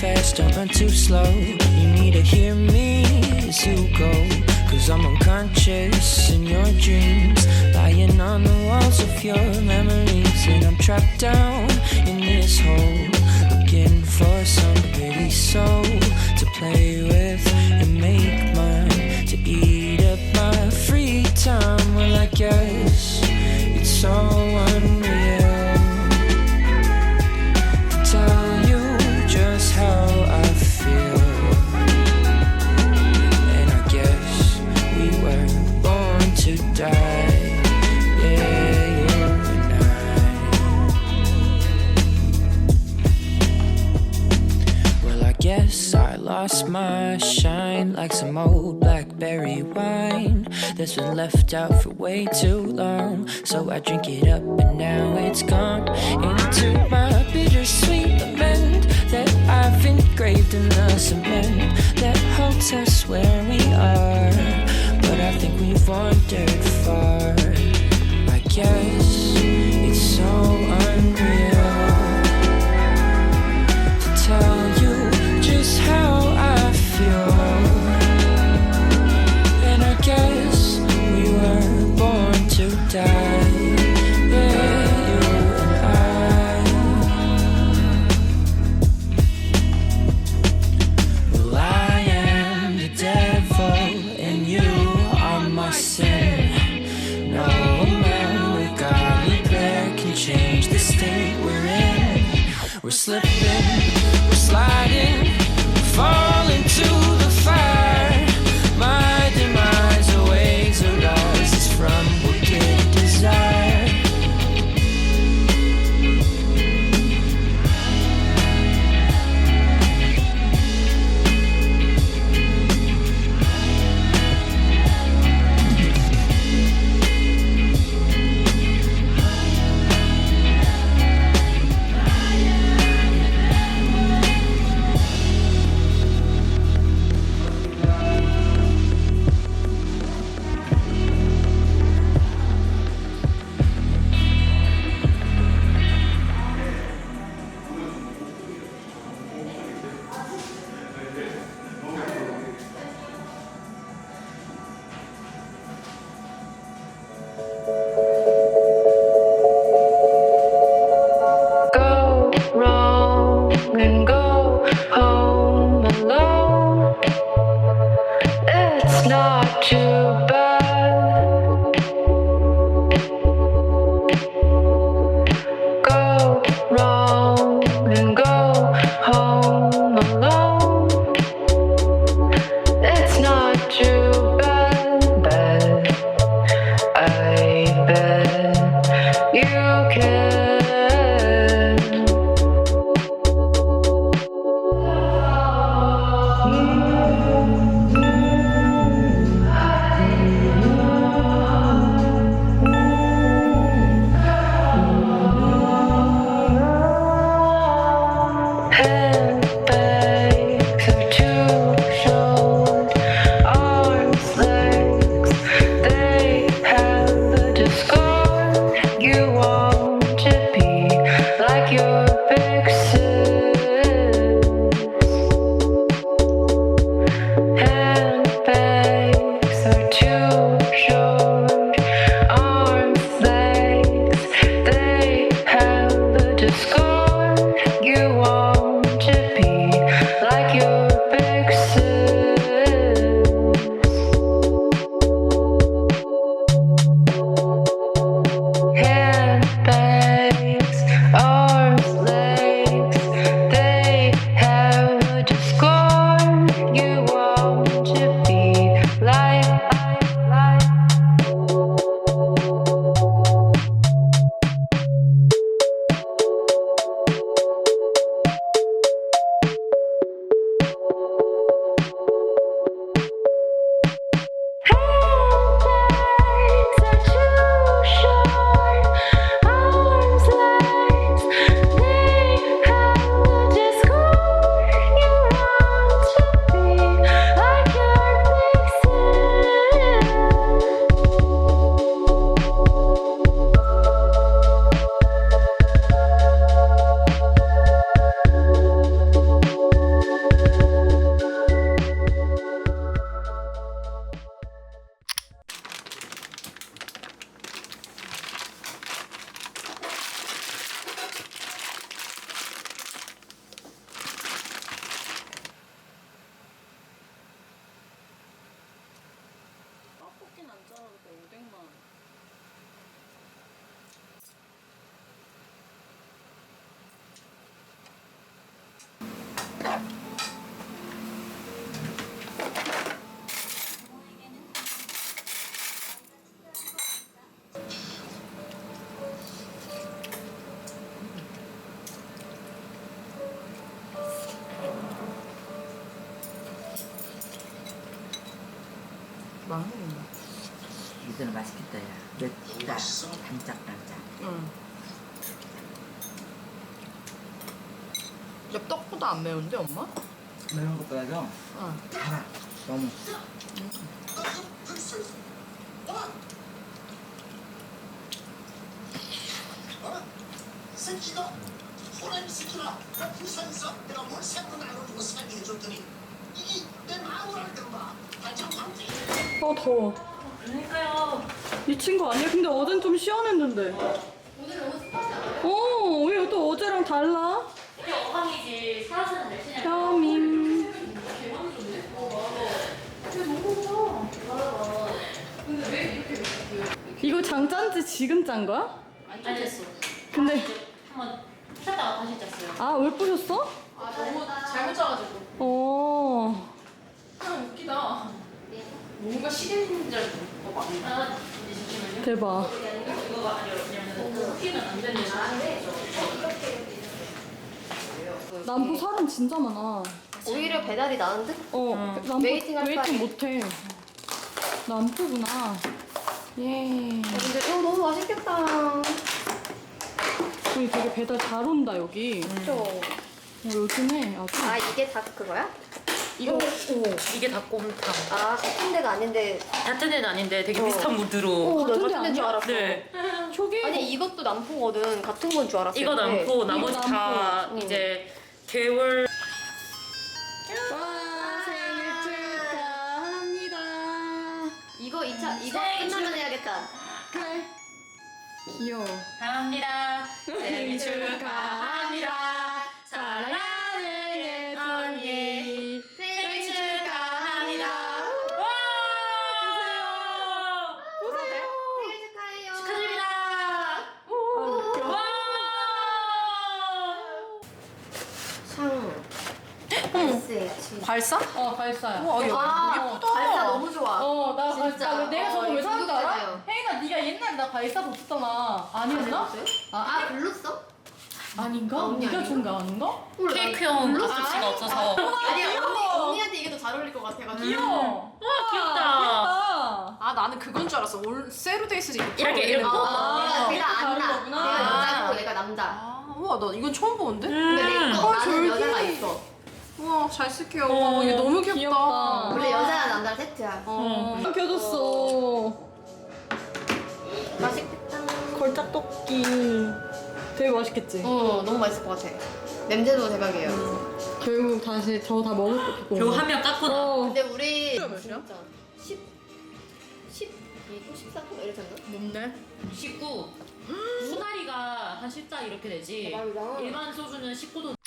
fast, don't run too slow. You need to hear me as you go. Cause I'm unconscious in your dreams. Lying on the walls of your memories. And I'm trapped down in this hole. Looking for some pretty soul to play with left out for way too long. So I drink it up and now it's gone into my bittersweet lament that I've engraved in the cement that holds us where we are. But I think we've wandered far. I guess it's so 이거는 맛있겠다 야 맵다 단짝단짝 응. 엽떡보다 안 매운데 엄마? 매운 것보다도 응. 달아 너무 새끼가 호랑이 새끼라 나 부산에서 내가 뭘 세번 나눠주고 살게 해줬더니 이게 내 마음을 알던가 방패 아 더워. 그러니까요. 미친 거 아니야? 근데 어젠 좀 시원했는데. 오늘 너무 습하지 않아요? 어, 왜 또 어제랑 달라? 이게 어항이지. 사라지는 날씨냐. 야민. 이거 장 짠 지 지금 짠 거야? 안 짰어. 근데 한번 폈다가 다시 짰어요. 아 왜 부셨어? 아 너무 잘못 짜가지고. 어. 참 웃기다. 뭔가 시대인 줄 알고. 대박. 남부 사람 진짜 많아. 오히려 배달이 나은 듯? 어, 남부 웨이팅 할 웨이팅 바에. 못해. 남부구나. 예. 아, 근데 이거 너무 맛있겠다. 여기 되게 배달 잘 온다 여기. 그쵸? 어, 요즘에 아주. 아, 이게 다 그거야? 이거 오. 이게 닭곰탕. 아, 같은 데가 아닌데. 같은 데는 아닌데 되게 어. 비슷한 무드로. 어, 나 같은 데 데인 줄? 알았어. 네. 저기 아니, 이것도 남포거든. 같은 건 줄 알았어. 이거 남고 나머지 이거 다 남포. 이제 개월 와 생일 축하합니다. 이거 2차, 이거 끝나면 해야겠다. 그래. 귀여워. 축하합니다. 생일 축하 발사? 어 발사야. 와 이거 아, 발사 너무 좋아. 어, 나 진짜. 발사. 왜 내가 저거 어, 왜 사는 줄 알아? 혜인아, 네가 옛날에 나 발사 줬잖아. 아니었나? 아, 불렀어? 아닌가? 언니 네가 아닌가? 준거 아닌가? 몰라. 케이크형 글씨가 없어서. 아니, 언니, 언니한테 이게 더 잘 어울릴 것 같아가지고. 귀여워. 와, 귀엽다. 아, 아 나는 그건 줄 알았어. 올 세로 돼 있으지 이렇게. 이렇게, 이렇게. 아, 아, 내가 다른 안나. 거구나. 내가 아. 여자고 얘가 남자. 아 우와 나 이건 처음 보는데? 근데 내 거, 어, 나는. 여자가 있어. 우와 잘 쓸게요. 어, 이게 너무 귀엽다. 귀엽다. 원래 여자랑 남자랑 세트야. 어. 켜줬어. 맛있겠다. 걸작떡기. 되게 맛있겠지? 어, 너무 맛있을 것 같아. 냄새도 대박이에요. 결국 다시 저다 먹을 거 같고. 겨우 한명 깎구나. 어. 근데 우리 몇이야? 진짜 10, 12, 13, 이렇게 했나? 뭔데? 19. 수나리가 한 14 이렇게 되지. 대박이다. 일반 소주는 19도.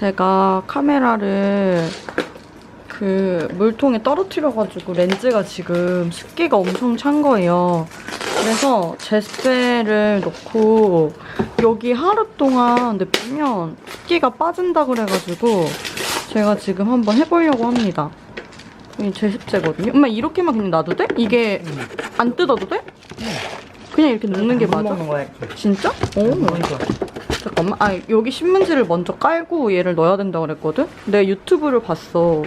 제가 카메라를 그 물통에 떨어뜨려가지고 렌즈가 지금 습기가 엄청 찬 거예요. 그래서 제스페를 넣고 여기 하루 동안 냅두면 습기가 빠진다 그래가지고 제가 지금 한번 해보려고 합니다. 이 제습제거든요. 엄마 이렇게만 그냥 놔도 돼? 이게 안 뜯어도 돼? 그냥 이렇게 넣는 게 맞아? 진짜? 오. 잠깐만. 아, 여기 신문지를 먼저 깔고 얘를 넣어야 된다고 그랬거든? 내가 유튜브를 봤어.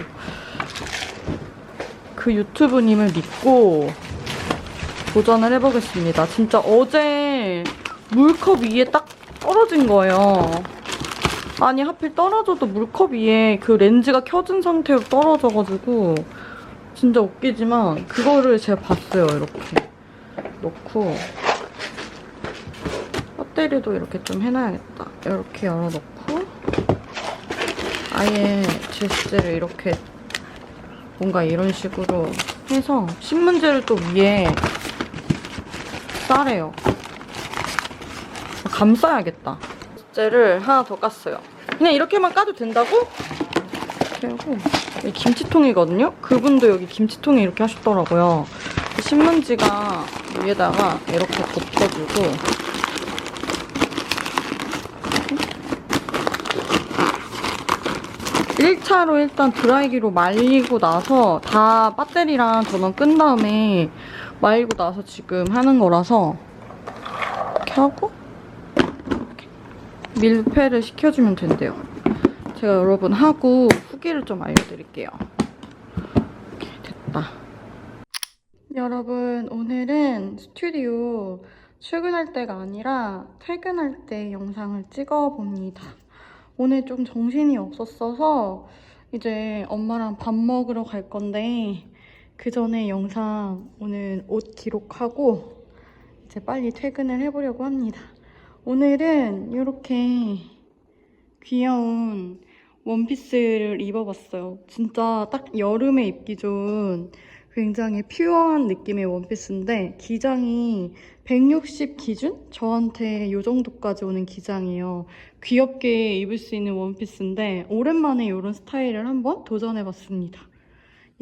그 유튜브님을 믿고 도전을 해보겠습니다. 진짜 어제 물컵 위에 딱 떨어진 거예요. 아니, 하필 떨어져도 물컵 위에 그 렌즈가 켜진 상태로 떨어져가지고 진짜 웃기지만 그거를 제가 봤어요, 이렇게. 넣고 배터리도 이렇게 좀 해놔야겠다. 이렇게 열어놓고 아예 제스제를 이렇게 뭔가 이런 식으로 해서 신문지를 또 위에 싸래요. 감싸야겠다. 제스제를 하나 더 깠어요. 그냥 이렇게만 까도 된다고? 이렇게 하고 이 김치통이거든요? 그분도 여기 김치통에 이렇게 하셨더라고요. 신문지가 위에다가 이렇게 덮어주고 1차로 일단 드라이기로 말리고 나서 다 배터리랑 전원 끈 다음에 말리고 나서 지금 하는 거라서 이렇게 하고 이렇게 밀폐를 시켜주면 된대요. 제가 여러분 하고 후기를 좀 알려드릴게요. 이렇게 됐다. 여러분 오늘은 스튜디오 출근할 때가 아니라 퇴근할 때 영상을 찍어봅니다. 오늘 좀 정신이 없었어서 이제 엄마랑 밥 먹으러 갈 건데 그 전에 영상 오늘 옷 기록하고 이제 빨리 퇴근을 해보려고 합니다. 오늘은 이렇게 귀여운 원피스를 입어봤어요. 진짜 딱 여름에 입기 좋은 굉장히 퓨어한 느낌의 원피스인데 기장이 160 기준? 저한테 이 정도까지 오는 기장이에요. 귀엽게 입을 수 있는 원피스인데 오랜만에 이런 스타일을 한번 도전해봤습니다.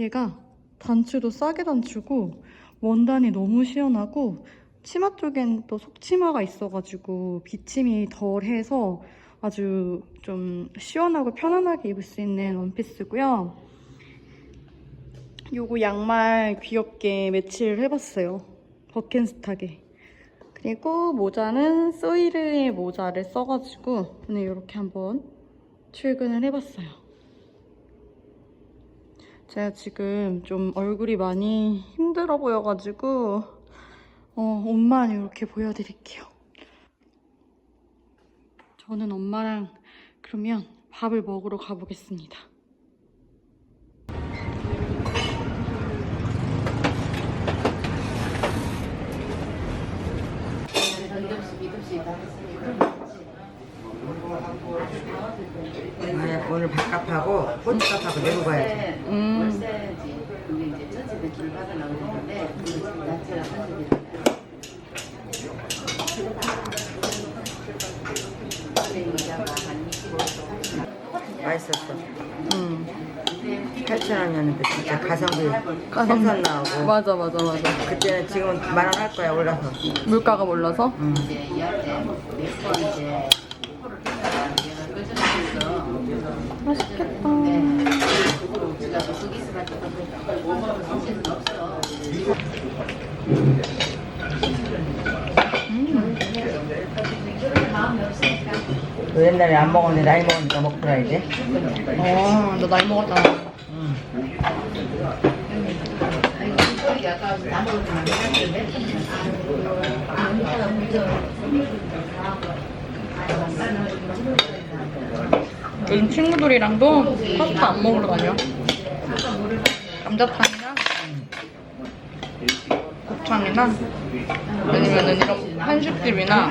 얘가 단추도 싸게 단추고 원단이 너무 시원하고 치마 쪽엔 또 속치마가 있어가지고 비침이 덜해서 아주 좀 시원하고 편안하게 입을 수 있는 원피스고요. 요거 양말 귀엽게 매치를 해봤어요. 버켄스타게. 그리고 모자는 소이르의 모자를 써가지고 오늘 이렇게 한번 출근을 해봤어요. 제가 지금 좀 얼굴이 많이 힘들어 보여가지고 어, 옷만 이렇게 보여드릴게요. 저는 엄마랑 그러면 밥을 먹으러 가보겠습니다. 네, 오늘 밥값하고 꽃값하고 내고 가야지. 음, 맛있었어. 음. 8,000원 이었는데 진짜 가성비 가성비. 생선 나오고. 맞아, 맞아, 맞아. 그때는 지금 만원 할 거야 올라서. 물가가 올라서? 음. 맛있겠다. 너 옛날에 안 먹었는데 나이 먹으니까 먹더라 이제. 어, 너 나이 먹었잖아. 요즘 친구들이랑도 파스타 안 먹으러 다녀. 감자탕이나 곱창이나 아니면은 이런 한식집이나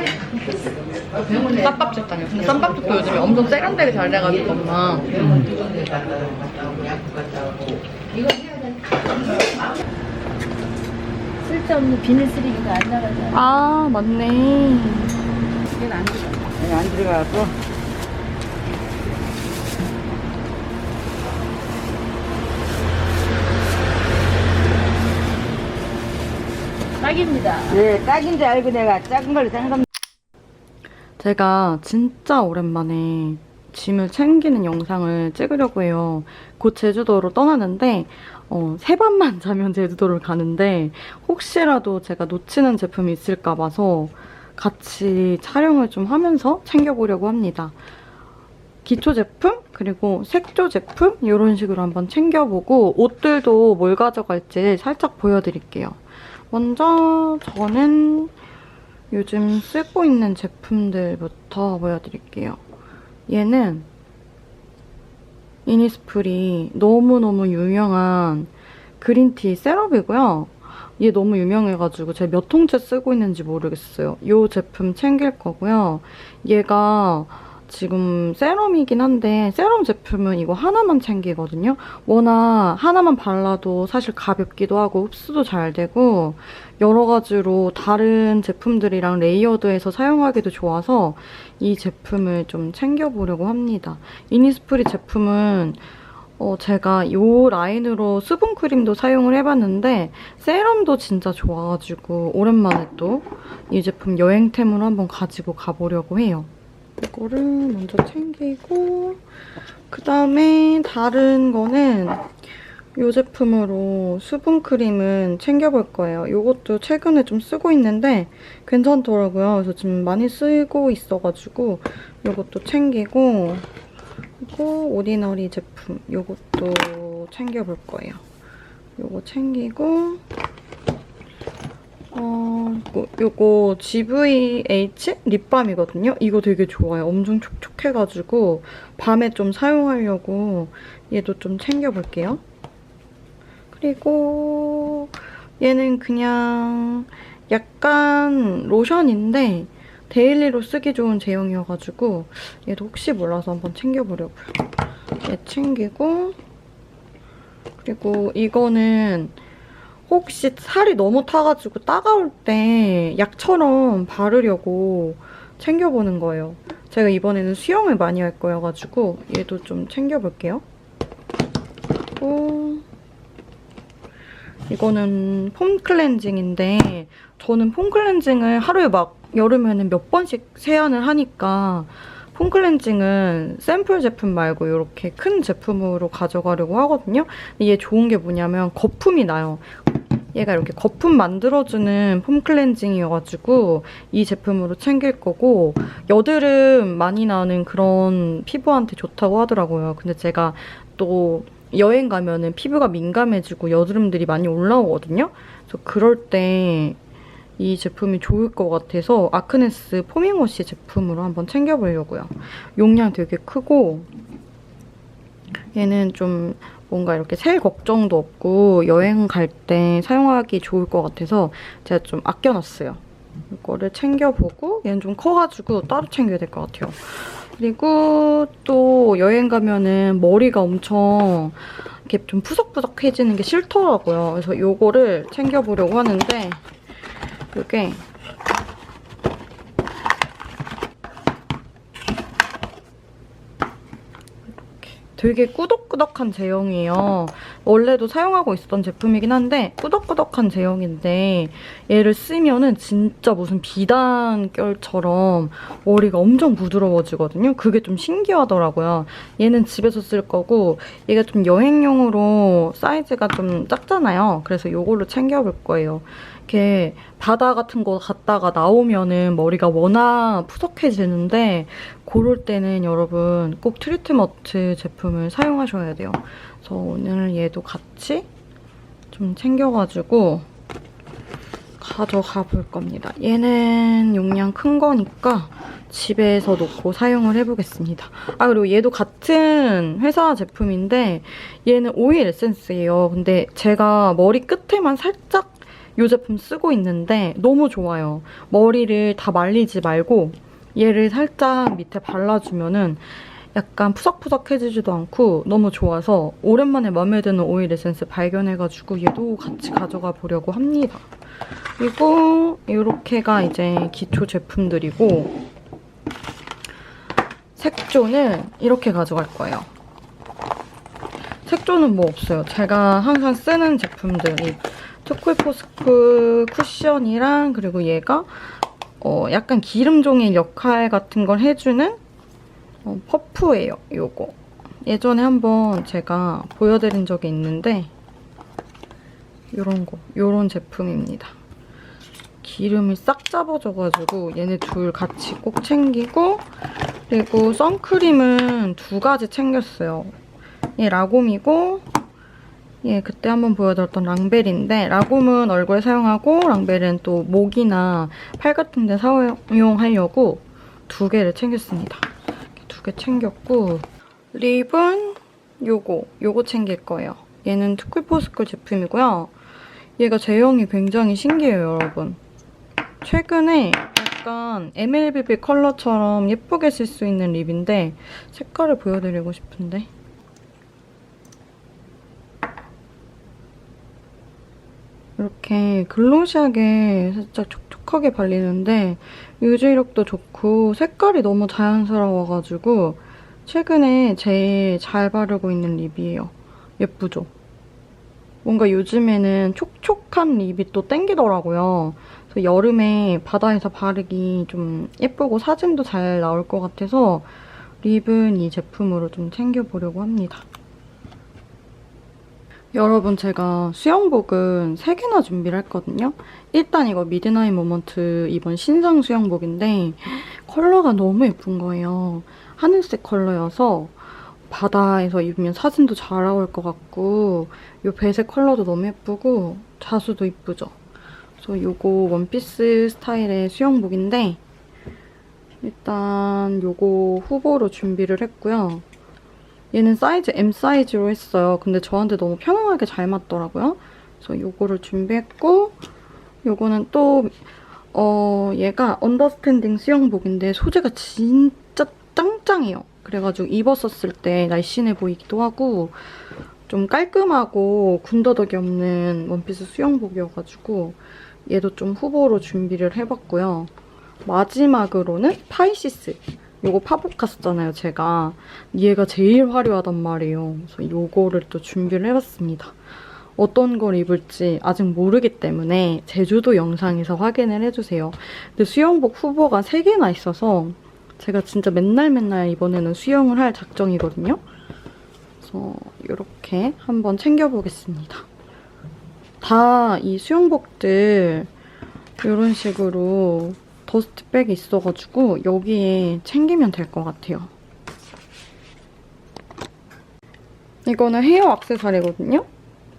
쌈밥집 다녀. 근데 쌈밥집도 요즘에 엄청 세련되게 잘 돼가지고 엄마. 쓸데없는 비닐 쓰레기가 안 나가잖아. 아 맞네. 이건 안 들어. 아니, 안 들어가고. 딱입니다. 네, 딱인지 알고 내가 작은 걸로 생각. 제가 진짜 오랜만에 짐을 챙기는 영상을 찍으려고 해요. 곧 제주도로 떠나는데 어, 세 밤만 자면 제주도를 가는데 혹시라도 제가 놓치는 제품이 있을까 봐서 같이 촬영을 좀 하면서 챙겨보려고 합니다. 기초 제품 그리고 색조 제품 이런 식으로 한번 챙겨보고 옷들도 뭘 가져갈지 살짝 보여드릴게요. 먼저 저는 요즘 쓰고 있는 제품들부터 보여드릴게요. 얘는 이니스프리 너무너무 유명한 그린티 셋업이고요. 얘 너무 유명해가지고 제가 몇 통째 쓰고 있는지 모르겠어요. 이 제품 챙길 거고요. 얘가 지금 세럼이긴 한데 세럼 제품은 이거 하나만 챙기거든요. 워낙 하나만 발라도 사실 가볍기도 하고 흡수도 잘 되고 여러 가지로 다른 제품들이랑 레이어드해서 사용하기도 좋아서 이 제품을 좀 챙겨보려고 합니다. 이니스프리 제품은 어, 제가 이 라인으로 수분크림도 사용을 해봤는데 세럼도 진짜 좋아가지고 오랜만에 또 이 제품 여행템으로 한번 가지고 가보려고 해요. 이거를 먼저 챙기고 그 다음에 다른 거는 이 제품으로 수분크림은 챙겨볼 거예요. 이것도 최근에 좀 쓰고 있는데 괜찮더라고요. 그래서 지금 많이 쓰고 있어가지고 이것도 챙기고 그리고 오디너리 제품 이것도 챙겨볼 거예요. 이거 챙기고 어, 요거, 요거 GVH 립밤이거든요. 이거 되게 좋아요. 엄청 촉촉해가지고 밤에 좀 사용하려고 얘도 좀 챙겨볼게요. 그리고 얘는 그냥 약간 로션인데 데일리로 쓰기 좋은 제형이어가지고 얘도 혹시 몰라서 한번 챙겨보려고요. 얘 챙기고 그리고 이거는 혹시 살이 너무 타가지고 따가울 때 약처럼 바르려고 챙겨보는 거예요. 제가 이번에는 수영을 많이 할 거여가지고 얘도 좀 챙겨볼게요. 그리고 이거는 폼 클렌징인데 저는 폼 클렌징을 하루에 막 여름에는 몇 번씩 세안을 하니까 폼 클렌징은 샘플 제품 말고 이렇게 큰 제품으로 가져가려고 하거든요. 얘 좋은 게 뭐냐면 거품이 나요. 얘가 이렇게 거품 만들어주는 폼 클렌징이어가지고 이 제품으로 챙길 거고 여드름 많이 나는 그런 피부한테 좋다고 하더라고요. 근데 제가 또 여행 가면은 피부가 민감해지고 여드름들이 많이 올라오거든요. 그래서 그럴 때 이 제품이 좋을 것 같아서 아크네스 포밍워시 제품으로 한번 챙겨보려고요. 용량 되게 크고 얘는 좀 뭔가 이렇게 셀 걱정도 없고 여행 갈 때 사용하기 좋을 것 같아서 제가 좀 아껴놨어요. 이거를 챙겨보고 얘는 좀 커가지고 따로 챙겨야 될 것 같아요. 그리고 또 여행 가면은 머리가 엄청 이렇게 좀 푸석푸석해지는 게 싫더라고요. 그래서 이거를 챙겨보려고 하는데 이게 되게 꾸덕꾸덕한 제형이에요. 원래도 사용하고 있었던 제품이긴 한데 꾸덕꾸덕한 제형인데 얘를 쓰면은 진짜 무슨 비단결처럼 머리가 엄청 부드러워지거든요. 그게 좀 신기하더라고요. 얘는 집에서 쓸 거고 얘가 좀 여행용으로 사이즈가 좀 작잖아요. 그래서 이걸로 챙겨볼 거예요. 이렇게 바다 같은 거 갔다가 나오면은 머리가 워낙 푸석해지는데 그럴 때는 여러분 꼭 트리트먼트 제품을 사용하셔야 돼요. 그래서 오늘 얘도 같이 좀 챙겨가지고 가져가 볼 겁니다. 얘는 용량 큰 거니까 집에서 놓고 사용을 해보겠습니다. 아 그리고 얘도 같은 회사 제품인데 얘는 오일 에센스예요. 근데 제가 머리 끝에만 살짝 이 제품 쓰고 있는데 너무 좋아요. 머리를 다 말리지 말고 얘를 살짝 밑에 발라주면은 약간 푸석푸석해지지도 않고 너무 좋아서 오랜만에 마음에 드는 오일 에센스 발견해가지고 얘도 같이 가져가 보려고 합니다. 그리고 이렇게가 이제 기초 제품들이고 색조는 이렇게 가져갈 거예요. 색조는 뭐 없어요. 제가 항상 쓰는 제품들이 투쿨포스쿨 쿠션이랑 그리고 얘가 어 약간 기름 종이 역할 같은 걸 해주는 어, 퍼프예요. 요거 예전에 한번 제가 보여드린 적이 있는데 요런 거 요런 제품입니다. 기름이 싹 잡아져가지고 얘네 둘 같이 꼭 챙기고 그리고 선크림은 두 가지 챙겼어요. 얘 라곰이고 예, 그때 한번 보여드렸던 랑벨인데 라곰은 얼굴에 사용하고 랑벨은 또 목이나 팔 같은 데 사용하려고 두 개를 챙겼습니다. 두 개 챙겼고 립은 요거, 요거 챙길 거예요. 얘는 투쿨포스쿨 제품이고요. 얘가 제형이 굉장히 신기해요, 여러분. 최근에 약간 MLBB 컬러처럼 예쁘게 쓸 수 있는 립인데 색깔을 보여드리고 싶은데 이렇게 글로시하게 살짝 촉촉하게 발리는데 유지력도 좋고 색깔이 너무 자연스러워가지고 최근에 제일 잘 바르고 있는 립이에요. 예쁘죠? 뭔가 요즘에는 촉촉한 립이 또 땡기더라고요. 그래서 여름에 바다에서 바르기 좀 예쁘고 사진도 잘 나올 것 같아서 립은 이 제품으로 좀 챙겨보려고 합니다. 여러분 제가 수영복은 3개나 준비를 했거든요. 일단 이거 미드나잇 모먼트 이번 신상 수영복인데 컬러가 너무 예쁜 거예요. 하늘색 컬러여서 바다에서 입으면 사진도 잘 나올 것 같고 이 배색 컬러도 너무 예쁘고 자수도 이쁘죠. 그래서 요거 원피스 스타일의 수영복인데 일단 요거 후보로 준비를 했고요. 얘는 사이즈 M 사이즈로 했어요. 근데 저한테 너무 편안하게 잘 맞더라고요. 그래서 요거를 준비했고 요거는 또 어, 얘가 언더스탠딩 수영복인데 소재가 진짜 짱짱해요. 그래가지고 입었었을 때 날씬해 보이기도 하고 좀 깔끔하고 군더더기 없는 원피스 수영복이어가지고 얘도 좀 후보로 준비를 해봤고요. 마지막으로는 파이시스. 요거 파보카스잖아요, 제가. 얘가 제일 화려하단 말이에요. 그래서 요거를 또 준비를 해봤습니다. 어떤 걸 입을지 아직 모르기 때문에 제주도 영상에서 확인을 해주세요. 근데 수영복 후보가 3개나 있어서 제가 진짜 맨날 맨날 이번에는 수영을 할 작정이거든요. 그래서 이렇게 한번 챙겨보겠습니다. 다 이 수영복들 이런 식으로 더스트백이 있어가지고 여기에 챙기면 될 것 같아요. 이거는 헤어 액세서리거든요.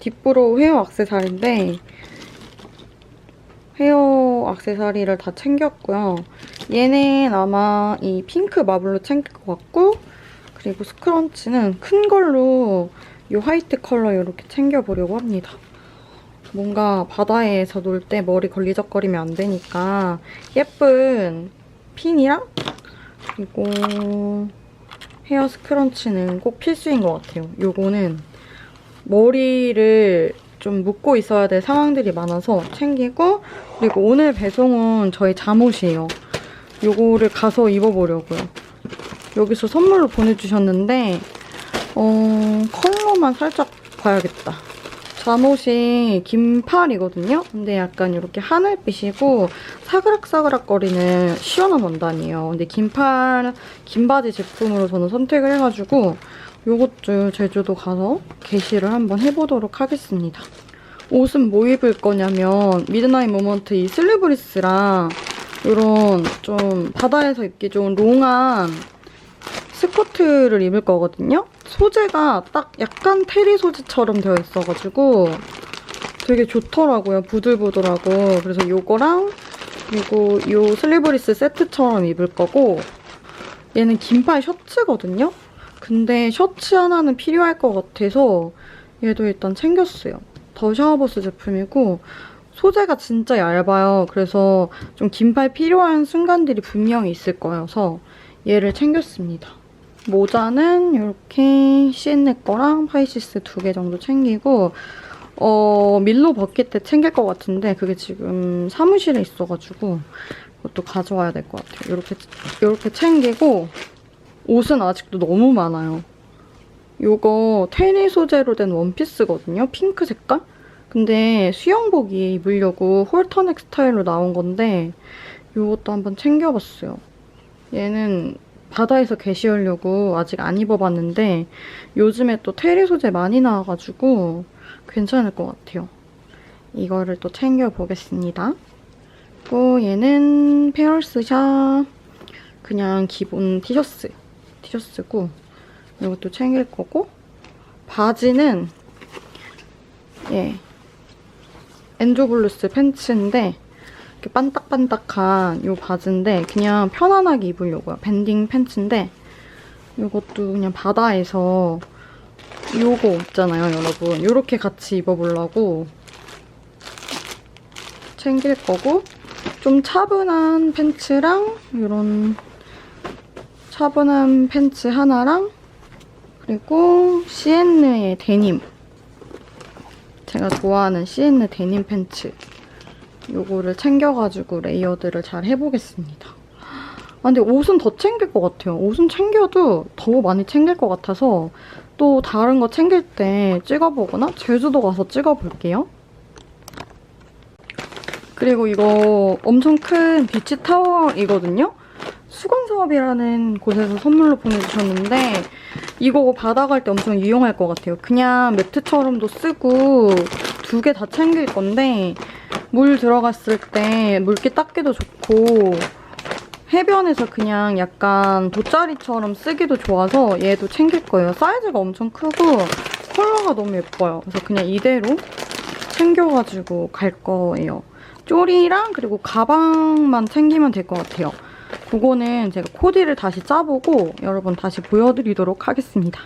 딥브로우 헤어 액세서리인데 헤어 액세서리를 다 챙겼고요. 얘는 아마 이 핑크 마블로 챙길 것 같고 그리고 스크런치는 큰 걸로 이 화이트 컬러 이렇게 챙겨보려고 합니다. 뭔가 바다에서 놀 때 머리 걸리적거리면 안 되니까 예쁜 핀이랑 그리고 헤어 스크런치는 꼭 필수인 것 같아요. 요거는 머리를 좀 묶고 있어야 될 상황들이 많아서 챙기고 그리고 오늘 배송은 저희 잠옷이에요. 요거를 가서 입어보려고요. 여기서 선물로 보내주셨는데 어, 컬러만 살짝 봐야겠다. 잠옷이 긴팔이거든요. 근데 약간 이렇게 하늘빛이고 사그락사그락 거리는 시원한 원단이에요. 근데 긴팔, 긴 바지 제품으로 저는 선택을 해가지고 요것도 제주도 가서 게시를 한번 해보도록 하겠습니다. 옷은 뭐 입을 거냐면 미드나잇 모먼트 이 슬리브리스랑 이런 좀 바다에서 입기 좋은 롱한 스커트를 입을 거거든요. 소재가 딱 약간 테리 소재처럼 되어 있어가지고 되게 좋더라고요. 부들부들하고. 그래서 요거랑 그리고 요 슬리브리스 세트처럼 입을 거고 얘는 긴팔 셔츠거든요. 근데 셔츠 하나는 필요할 것 같아서 얘도 일단 챙겼어요. 더 샤워버스 제품이고 소재가 진짜 얇아요. 그래서 좀 긴팔 필요한 순간들이 분명히 있을 거여서 얘를 챙겼습니다. 모자는 이렇게 C&A 거랑 파이시스 두 개 정도 챙기고 어 밀로 버킷 때 챙길 것 같은데 그게 지금 사무실에 있어가지고 그것도 가져와야 될 것 같아요. 이렇게 이렇게 챙기고 옷은 아직도 너무 많아요. 요거 테니 소재로 된 원피스거든요. 핑크 색깔? 근데 수영복이 입으려고 홀터넥 스타일로 나온 건데 요것도 한번 챙겨봤어요. 얘는 바다에서 게시하려고 아직 안 입어봤는데 요즘에 또 테리 소재 많이 나와가지고 괜찮을 것 같아요. 이거를 또 챙겨보겠습니다. 또 얘는 페어스샷 그냥 기본 티셔츠 티셔츠고 이것도 챙길 거고 바지는 예 엔조블루스 팬츠인데 이렇게 반딱반딱한 이 바지인데 그냥 편안하게 입으려고요. 밴딩 팬츠인데 이것도 그냥 바다에서 요거 있잖아요, 여러분. 이렇게 같이 입어보려고 챙길 거고 좀 차분한 팬츠랑 이런 차분한 팬츠 하나랑 그리고 시엔느의 데님 제가 좋아하는 시엔느 데님 팬츠 요거를 챙겨가지고 레이어드를 잘 해보겠습니다. 아, 근데 옷은 더 챙길 것 같아요. 옷은 챙겨도 더 많이 챙길 것 같아서 또또 다른 거 챙길 때 찍어보거나 제주도 가서 찍어볼게요. 그리고 이거 엄청 큰 비치 타워이거든요. 수건 사업이라는 곳에서 선물로 보내주셨는데 이거 받아갈 때 엄청 유용할 것 같아요. 그냥 매트처럼도 쓰고 두 개 다 챙길 건데 물 들어갔을 때 물기 닦기도 좋고 해변에서 그냥 약간 돗자리처럼 쓰기도 좋아서 얘도 챙길 거예요. 사이즈가 엄청 크고 컬러가 너무 예뻐요. 그래서 그냥 이대로 챙겨가지고 갈 거예요. 쪼리랑 그리고 가방만 챙기면 될 것 같아요. 그거는 제가 코디를 다시 짜보고 여러분 다시 보여드리도록 하겠습니다.